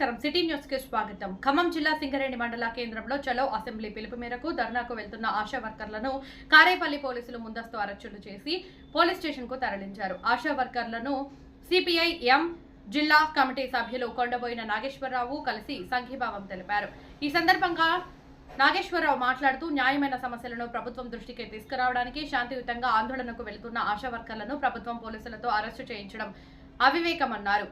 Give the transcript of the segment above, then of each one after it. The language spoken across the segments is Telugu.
నమస్కారం. సిటీ న్యూస్కి స్వాగతం. ఖమ్మం జిల్లా సింగరేణి మండల కేంద్రంలో చలో అసెంబ్లీ పిలుపు మేరకు ధర్నాకు వెళ్తున్న ఆశా వర్కర్లను కారేపల్లి పోలీసులు ముందస్తు అరెస్టులు చేసి పోలీస్ స్టేషన్కు తరలించారు. ఆశా వర్కర్లను సిపిఐ ఎం జిల్లా కమిటీ సభ్యులు కొండబోయిన నాగేశ్వరరావు కలిసి సంఘీభావం తెలిపారు. ఈ సందర్భంగా నాగేశ్వరరావు మాట్లాడుతూ న్యాయమైన సమస్యలను ప్రభుత్వం దృష్టికి తీసుకురావడానికి శాంతియుతంగా ఆందోళనకు వెళ్తున్న ఆశా వర్కర్లను ప్రభుత్వం పోలీసులతో అరెస్టు చేయించడం అవివేకమన్నారు.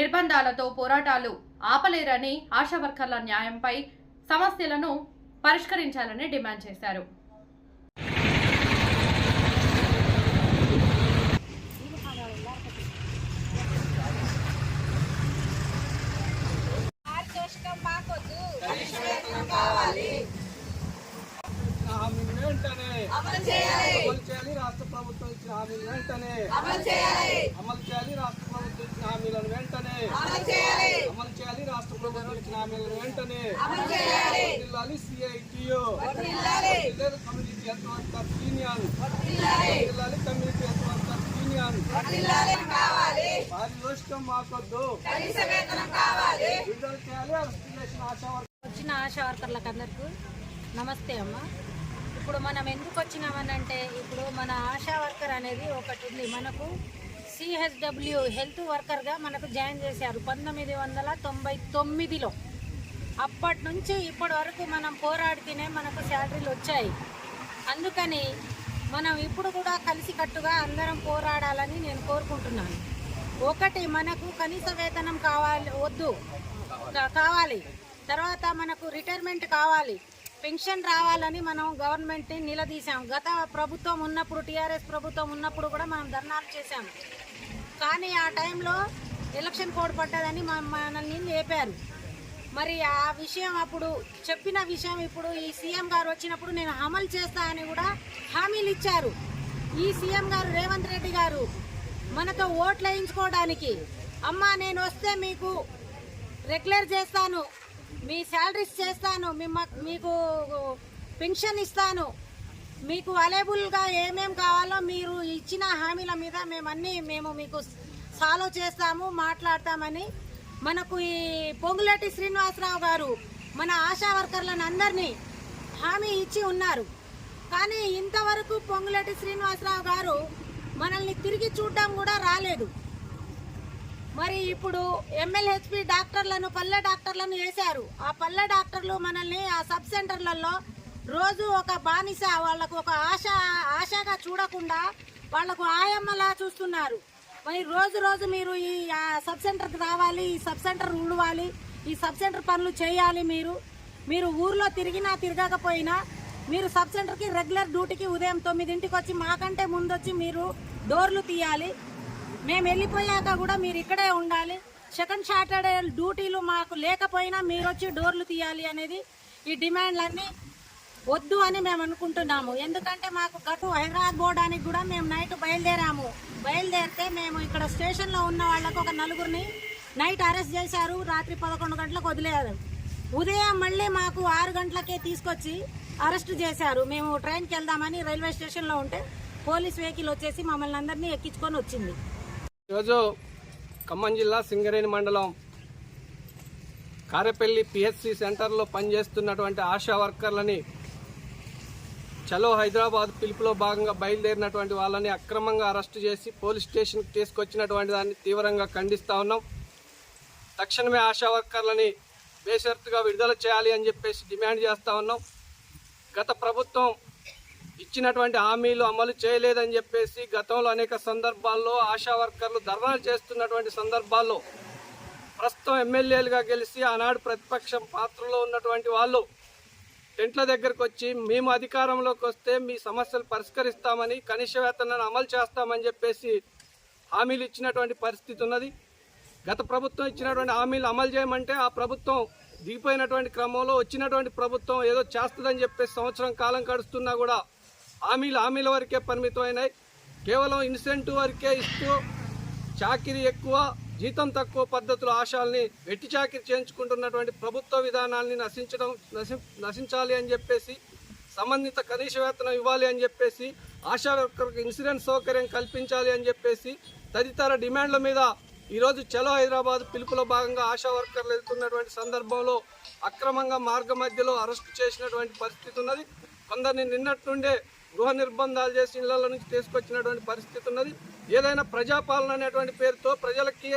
నిర్బంధాలతో పోరాటాలు ఆపలేరని ఆశా వర్కర్ల న్యాయంపై సమస్యలను పరిష్కరించాలని డిమాండ్ చేశారు. అమలు చేయాలి. రాష్ట్ర ప్రభుత్వం ఇచ్చిన హామీలు వెంటనే అమలు చేయాలి. అమలు చేయాలి. రాష్ట్ర ప్రభుత్వం ఇచ్చిన హామీలను వెంటనే అమలు చేయాలి అమలు చేయాలి రాష్ట్ర ప్రభుత్వం ఇచ్చిన హామీలను వెంటనే అమలు చేయాలి. జిల్లాలి సిఐటియు. వర్ధిల్లాలి జిల్లా కమ్యూనిటీ హెల్త్ వర్కర్స్ యూనియన్ వర్ధిల్లాలి జిల్లాలి కమ్యూనిటీ హెల్త్ వర్కర్స్ యూనియన్ వర్ధిల్లాలి కావాలి. పారితోషికం మాకొద్దు. కనీస వేతనం కావాలి. విడుదల చేయాలి. అరెస్ట్ చేసిన ఆశా వర్కర్లు వచ్చిన ఆశా వర్కర్లకు అందరికీ నమస్తే అమ్మ. ఇప్పుడు మనం ఎందుకు వచ్చినామనంటే ఇప్పుడు మన ఆశా వర్కర్ అనేది ఒకటి ఉంది. మనకు సిహెచ్డబ్ల్యూ హెల్త్ వర్కర్గా మనకు జాయిన్ చేశారు. పంతొమ్మిది వందల తొంభై తొమ్మిదిలో. అప్పటి నుంచి ఇప్పటి వరకు మనం పోరాడితేనే మనకు శాలరీలు వచ్చాయి. అందుకని మనం ఇప్పుడు కూడా కలిసికట్టుగా అందరం పోరాడాలని నేను కోరుకుంటున్నాను. ఒకటి మనకు కనీస వేతనం కావాలి వద్దు. కావాలి. తర్వాత మనకు రిటైర్మెంట్ కావాలి. పెన్షన్ రావాలని మనం గవర్నమెంట్ని నిలదీశాం. గత ప్రభుత్వం ఉన్నప్పుడు టీఆర్ఎస్ ప్రభుత్వం ఉన్నప్పుడు కూడా మనం ధర్నాలు చేశాం. కానీ ఆ టైంలో ఎలక్షన్ కోడ్ పడ్డదని మనల్ని లేపారు. మరి ఆ విషయం అప్పుడు చెప్పిన విషయం ఇప్పుడు ఈ సీఎం గారు వచ్చినప్పుడు నేను అమలు చేస్తా అని కూడా హామీలు ఇచ్చారు. ఈ సీఎం గారు రేవంత్ రెడ్డి గారు మనతో ఓట్లు వేయించుకోవడానికి అమ్మా నేను వస్తే మీకు రెగ్యులర్ చేస్తాను మీ శాలరీస్ చేస్తాను మీకు పెన్షన్ ఇస్తాను మీకు అవైలబుల్గా ఏమేం కావాలో మీరు ఇచ్చిన హామీల మీద మేమన్నీ మేము మీకు సాల్వ్ చేస్తాము మాట్లాడతామని మనకు ఈ పొంగులేటి శ్రీనివాసరావు గారు మన ఆశా వర్కర్లను అందరినీ హామీ ఇచ్చి ఉన్నారు. కానీ ఇంతవరకు పొంగులేటి శ్రీనివాసరావు గారు మనల్ని తిరిగి చూడడం కూడా రాలేదు. మరి ఇప్పుడు ఎమ్మెల్యేహెచ్పి డాక్టర్లను పల్లె డాక్టర్లను వేశారు. ఆ పల్లె డాక్టర్లు మనల్ని ఆ సబ్ సెంటర్లలో రోజు ఒక బానిస వాళ్ళకు ఒక ఆశ ఆశగా చూడకుండా వాళ్ళకు ఆయమ్మలా చూస్తున్నారు. మరి రోజు రోజు మీరు ఈ సబ్ సెంటర్కి రావాలి ఈ సబ్ సెంటర్ ఊడవాలి ఈ సబ్ సెంటర్ పనులు చేయాలి మీరు. మీరు ఊర్లో తిరిగినా తిరగకపోయినా మీరు సబ్ సెంటర్కి రెగ్యులర్ డ్యూటీకి ఉదయం తొమ్మిదింటికి వచ్చి మాకంటే ముందు వచ్చి మీరు డోర్లు తీయాలి. మేము వెళ్ళిపోయాక కూడా మీరు ఇక్కడే ఉండాలి. సెకండ్ సాటర్డే డ్యూటీలు మాకు లేకపోయినా మీరు వచ్చి డోర్లు తీయాలి అనేది ఈ డిమాండ్లన్నీ వద్దు అని మేము అనుకుంటున్నాము. ఎందుకంటే మాకు గటు హైదరాబాద్ పోవడానికి కూడా మేము నైట్ బయలుదేరాము. బయలుదేరితే మేము ఇక్కడ స్టేషన్లో ఉన్న వాళ్ళకు ఒక నలుగురిని నైట్ అరెస్ట్ చేశారు. రాత్రి పదకొండు గంటలకు వదిలేరు ఉదయం మళ్ళీ మాకు ఆరు గంటలకే తీసుకొచ్చి అరెస్ట్ చేశారు. మేము ట్రైన్కి వెళ్దామని రైల్వే స్టేషన్లో ఉంటే పోలీస్ వెహికల్ వచ్చేసి మమ్మల్ని అందరినీ ఎక్కించుకొని వచ్చింది. ఈరోజు ఖమ్మం జిల్లా సింగరేణి మండలం కారేపల్లి పిహెచ్సి సెంటర్లో పనిచేస్తున్నటువంటి ఆశా వర్కర్లని చలో హైదరాబాద్ పిలుపులో భాగంగా బయలుదేరినటువంటి వాళ్ళని అక్రమంగా అరెస్టు చేసి పోలీస్ స్టేషన్కి తీసుకొచ్చినటువంటి దాన్ని తీవ్రంగా ఖండిస్తూ ఉన్నాం. తక్షణమే ఆశా వర్కర్లని బేషరతుగా విడుదల చేయాలి అని చెప్పేసి డిమాండ్ చేస్తా ఉన్నాం. గత ప్రభుత్వం ఇచ్చినటువంటి హామీలు అమలు చేయలేదని చెప్పేసి గతంలో అనేక సందర్భాల్లో ఆశా వర్కర్లు ధర్నాలు చేస్తున్నటువంటి సందర్భాల్లో ప్రస్తుతం ఎమ్మెల్యేలుగా గెలిచి ఆనాడు ప్రతిపక్షం పాత్రలో ఉన్నటువంటి వాళ్ళు టెంట్ల దగ్గరకు వచ్చి మేము అధికారంలోకి వస్తే మీ సమస్యలు పరిష్కరిస్తామని కనీస వేతనాన్ని అమలు చేస్తామని చెప్పేసి హామీలు ఇచ్చినటువంటి పరిస్థితి ఉన్నది. గత ప్రభుత్వం ఇచ్చినటువంటి హామీలు అమలు చేయమంటే ఆ ప్రభుత్వం దిగిపోయినటువంటి క్రమంలో వచ్చినటువంటి ప్రభుత్వం ఏదో చేస్తుందని చెప్పేసి సంవత్సరం కాలం గడుస్తున్నా కూడా హామీలు హామీల వరకే పరిమితమైనాయి. కేవలం ఇన్సెంటివ్ వరకే ఇస్తూ చాకిరీ ఎక్కువ జీతం తక్కువ పద్ధతుల ఆశాల్ని వెట్టి చాకిరి చేయించుకుంటున్నటువంటి ప్రభుత్వ విధానాల్ని నశించడం నశి నశించాలి అని చెప్పేసి సంబంధిత కనీస వేతనం ఇవ్వాలి అని చెప్పేసి ఆశా వర్కర్కి ఇన్సూరెన్స్ సౌకర్యం కల్పించాలి అని చెప్పేసి తదితర డిమాండ్ల మీద ఈరోజు చలో హైదరాబాద్ పిలుపులో భాగంగా ఆశా వర్కర్లు వెళ్తున్నటువంటి సందర్భంలో అక్రమంగా మార్గ మధ్యలో అరెస్టు చేసినటువంటి పరిస్థితి ఉన్నది. కొందరిని నిన్నటి నుండే గృహ నిర్బంధాలు చేసి ఇళ్ళ నుంచి తీసుకొచ్చినటువంటి పరిస్థితి ఉన్నది. ఏదైనా ప్రజాపాలన అనేటువంటి పేరుతో ప్రజలకి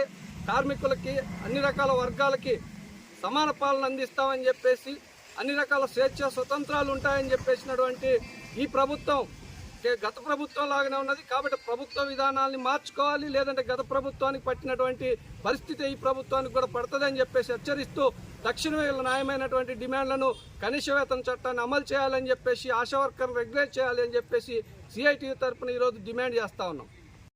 కార్మికులకి అన్ని రకాల వర్గాలకి సమాన పాలన అందిస్తామని చెప్పేసి అన్ని రకాల స్వేచ్ఛ స్వతంత్రాలు ఉంటాయని చెప్పేసినటువంటి ఈ ప్రభుత్వం గత ప్రభుత్వం లాగానే ఉన్నది కాబట్టి ప్రభుత్వ విధానాల్ని మార్చుకోవాలి లేదంటే గత ప్రభుత్వానికి పట్టినటువంటి పరిస్థితి ఈ ప్రభుత్వానికి కూడా పడుతుందని చెప్పేసి హెచ్చరిస్తూ తక్షణమే న్యాయమైనటువంటి డిమాండ్లను కనీస వేతన చట్టాన్ని అమలు చేయాలని చెప్పేసి ఆశా వర్కర్లు రెగ్యులేట్ చేయాలి అని చెప్పేసి సిఐటి తరఫున ఈరోజు డిమాండ్ చేస్తా ఉన్నాం.